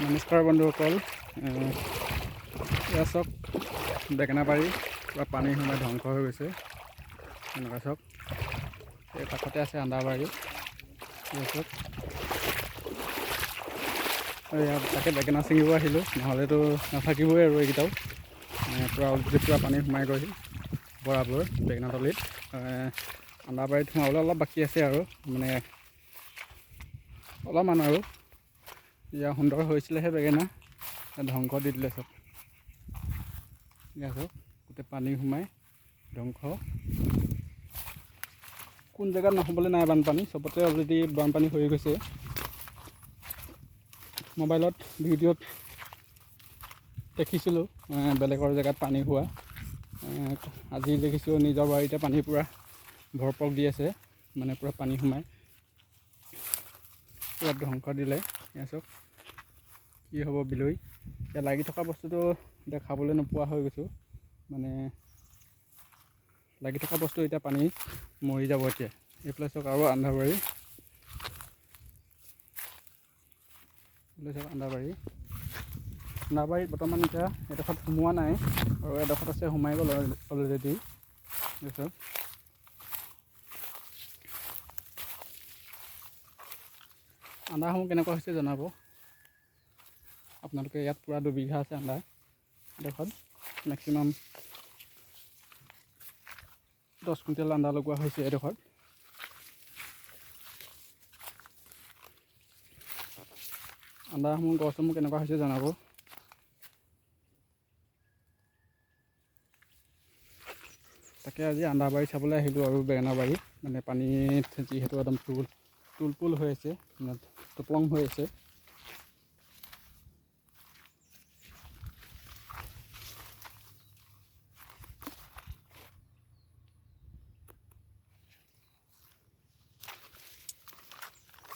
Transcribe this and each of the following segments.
নমস্কাৰ বন্ধুসকল এয়া চাওক বেঙেনাবাৰী পূৰা পানী সোমাই ধ্বংস হৈ গৈছে। এনেকুৱা চাওক এই কাষতে আছে আন্দাবাৰী। এয়া চাওক ইয়াত তাকে বেঙেনা ছিঙিব আহিলোঁ। নহ'লেতো নাথাকিবই আৰু এইকেইটাও। পূৰা অলৰেডি পূৰা পানী সোমাই গৈছিল বৰাবৰ বেঙেনাতলিত আন্দাবাৰীত সোমাবলৈ অলপ বাকী আছে আৰু। মানে অলপমান আৰু। ইয়াৰ সুন্দৰ হৈছিলেহে বেঙেনা। এতিয়া ধ্বংস দি দিলে চব। চাওক গোটেই পানী সোমাই ধ্বংস। কোন জেগাত নহ'বলৈ নাই বানপানী চবতে অলৰেডি বানপানী হৈ গৈছে। মোবাইলত ভিডিঅ'ত দেখিছিলোঁ বেলেগৰ জেগাত পানী হোৱা। আজি দেখিছোঁ নিজৰ বাৰীতে পানী পূৰা ভৰপক দি আছে মানে পূৰা পানী সোমাই। পূৰা ধ্বংস দিলে। এয়া চাওক কি হ'ব বিলৈ এতিয়া লাগি থকা বস্তুটো এতিয়া খাবলৈ নোপোৱা হৈ গৈছোঁ। মানে লাগি থকা বস্তু এতিয়া পানী মৰি যাব এতিয়া। এইফালে চাওক আৰু আন্ধাৰবাৰী। এইফালে চাওক আন্ধাৰবাৰী। আন্ধাৰবাৰীত বৰ্তমান এতিয়া এডোখৰত সোমোৱা নাই আৰু এডোখৰত আছে সোমাই গ'ল অলৰেডি চাওক। আন্ধাৰসমূহ কেনেকুৱা হৈছে জনাব। আপোনালোকে ইয়াত পূৰা দুবিঘা আছে আন্ধাৰ। এডোখৰত মেক্সিমাম দহ কুইণ্টেল আন্দাৰ লগোৱা হৈছে এডোখৰত আন্দাৰসমূহ গছসমূহ কেনেকুৱা হৈছে জনাব। তাকে আজি আন্দাৰবাৰী চাবলৈ আহিলোঁ আৰু বেঙেনাবাৰী। মানে পানীত যিহেতু একদম তুল তুল তুল হৈ আছে। মানে টোপং হৈ আছে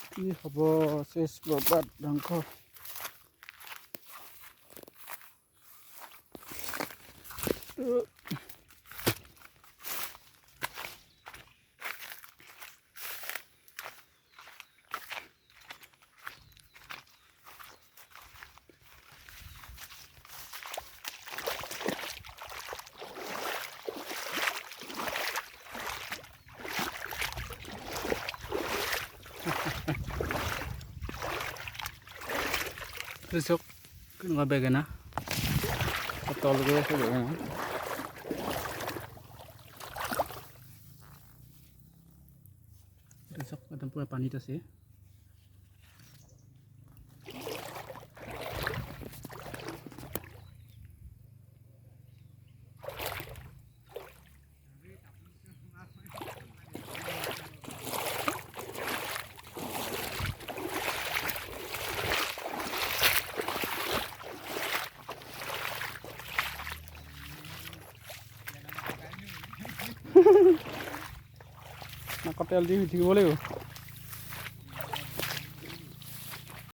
কি হ'ব? চেচ বৰবাদ ধ্বংস। তো চাওক কেনেকুৱা বেঙেনা তল গৈ আছে চাওক একদম পূৰা পানীত আছে নাকত তেল দি উঠিব লাগিব